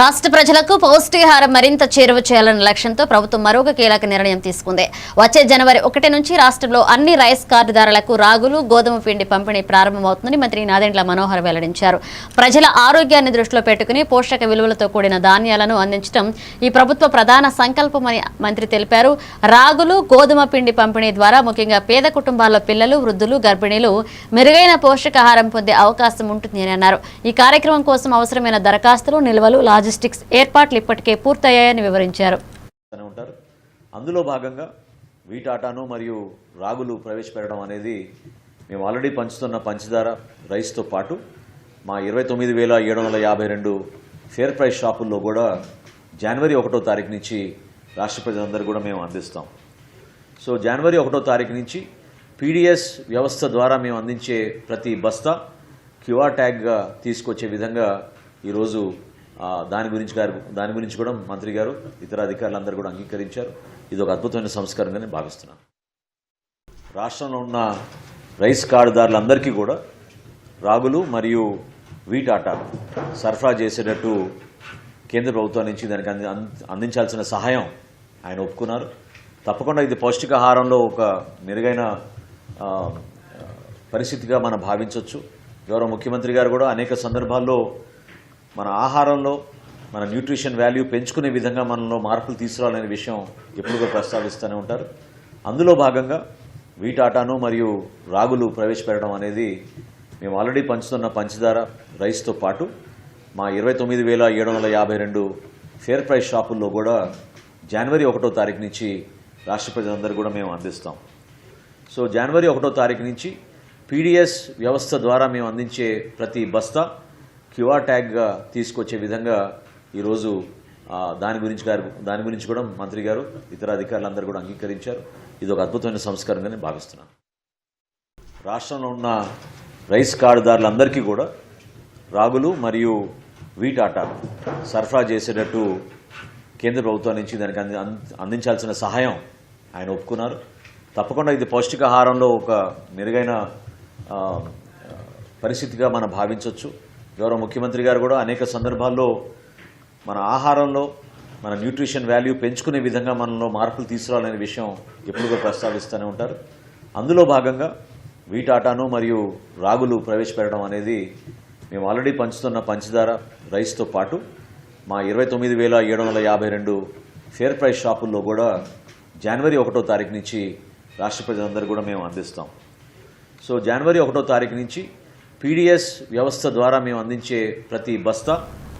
రాష్ట్ర ప్రజలకు పౌష్టికాహారం మరింత చేరువ చేయాలన్న లక్ష్యంతో ప్రభుత్వం మరొక కీలక నిర్ణయం తీసుకుంది. వచ్చే జనవరి ఒకటి నుంచి రాష్ట్రంలో అన్ని రైస్ కార్డుదారులకు రాగులు గోధుమ పిండి పంపిణీ ప్రారంభమవుతుందని మంత్రి నాదెండ్ల మనోహర్ వెల్లడించారు. ప్రజల ఆరోగ్యాన్ని దృష్టిలో పెట్టుకుని పోషక విలువలతో కూడిన ధాన్యాలను అందించడం ఈ ప్రభుత్వ ప్రధాన సంకల్పమని మంత్రి తెలిపారు. రాగులు గోధుమ పిండి పంపిణీ ద్వారా ముఖ్యంగా పేద కుటుంబాల్లో పిల్లలు వృద్ధులు గర్భిణీలు మెరుగైన పోషకాహారం పొందే అవకాశం ఉంటుంది అని అన్నారు. ఈ కార్యక్రమం కోసం అవసరమైన దరఖాస్తులు నిల్వలు లాజిస్టిక్స్ ఏర్పాట్లు ఇప్పటికే పూర్తయ్యాయని వివరించారు. ఉంటారు. అందులో భాగంగా వీటాటాను మరియు రాగులు ప్రవేశపెట్టడం అనేది మేము ఆల్రెడీ పంచుతున్న పంచదార రైస్తో పాటు మా ఇరవై తొమ్మిది వేల ఏడు వందల యాభై రెండు ఫేర్ ప్రైస్ షాపుల్లో కూడా జనవరి ఒకటో తారీఖు నుంచి రాష్ట్ర ప్రజలందరూ కూడా మేము అందిస్తాం. సో జనవరి ఒకటో తారీఖు నుంచి పీడిఎస్ వ్యవస్థ ద్వారా మేము అందించే ప్రతి బస్తా క్యూఆర్ ట్యాగ్గా తీసుకొచ్చే విధంగా ఈరోజు దాని గురించి గారు దాని గురించి కూడా మంత్రి గారు ఇతర అధికారులందరూ కూడా అంగీకరించారు. ఇది ఒక అద్భుతమైన సంస్కారంగా నేను భావిస్తున్నాను రాష్ట్రంలో ఉన్న రైస్ కార్డుదారులందరికీ కూడా రాగులు మరియు వీట్ ఆటా సరఫరా చేసేటట్టు కేంద్ర ప్రభుత్వం నుంచి దానికి అంది అందించాల్సిన సహాయం ఆయన ఒప్పుకున్నారు. తప్పకుండా ఇది పౌష్టికాహారంలో ఒక మెరుగైన పరిస్థితిగా మనం భావించవచ్చు గౌరవ ముఖ్యమంత్రి గారు కూడా అనేక సందర్భాల్లో మన ఆహారంలో మన న్యూట్రిషన్ వాల్యూ పెంచుకునే విధంగా మనలో మార్పులు తీసుకురావాలనే విషయం ఎప్పుడు కూడా ప్రస్తావిస్తూనే ఉంటారు. అందులో భాగంగా వీటాటాను మరియు రాగులు ప్రవేశపెట్టడం అనేది మేము ఆల్రెడీ పంచుతున్న పంచదార రైస్తో పాటు మా ఇరవై తొమ్మిది వేల ఏడు వందల యాభై రెండు ఫేర్ ప్రైస్ షాపుల్లో కూడా జనవరి ఒకటో తారీఖు నుంచి రాష్ట్ర ప్రజలందరూ కూడా మేము అందిస్తాం. సో జనవరి ఒకటో తారీఖు నుంచి పీడిఎస్ వ్యవస్థ ద్వారా మేము అందించే ప్రతి బస్తా క్యూఆర్ ట్యాగ్గా తీసుకొచ్చే విధంగా ఈరోజు దాని గురించి గారు దాని గురించి కూడా మంత్రి గారు ఇతర అధికారులందరూ కూడా అంగీకరించారు. ఇది ఒక అద్భుతమైన సంస్కారంగా నేను భావిస్తున్నాను రాష్ట్రంలో ఉన్న రైస్ కార్డుదారులందరికీ కూడా రాగులు మరియు వీట్ ఆటా సరఫరా చేసేటట్టు కేంద్ర ప్రభుత్వం నుంచి దానికి అంది అందించాల్సిన సహాయం ఆయన ఒప్పుకున్నారు. తప్పకుండా ఇది పౌష్టికాహారంలో ఒక మెరుగైన పరిస్థితిగా మనం భావించవచ్చు గౌరవ ముఖ్యమంత్రి గారు కూడా అనేక సందర్భాల్లో మన ఆహారంలో మన న్యూట్రిషన్ వాల్యూ పెంచుకునే విధంగా మనలో మార్పులు తీసుకురావాలనే విషయం ఎప్పుడు కూడా ప్రస్తావిస్తూనే ఉంటారు. అందులో భాగంగా వీటాటాను మరియు రాగులు ప్రవేశపెట్టడం అనేది మేము ఆల్రెడీ పంచుతున్న పంచదార రైస్తో పాటు మా ఇరవై తొమ్మిది వేల ఏడు వందల యాభై రెండు ఫేర్ ప్రైస్ షాపుల్లో కూడా జనవరి ఒకటో తారీఖు నుంచి రాష్ట్ర ప్రజలందరూ కూడా మేము అందిస్తాం. సో జనవరి ఒకటో తారీఖు నుంచి పీడిఎస్ వ్యవస్థ ద్వారా మేము అందించే ప్రతి బస్తా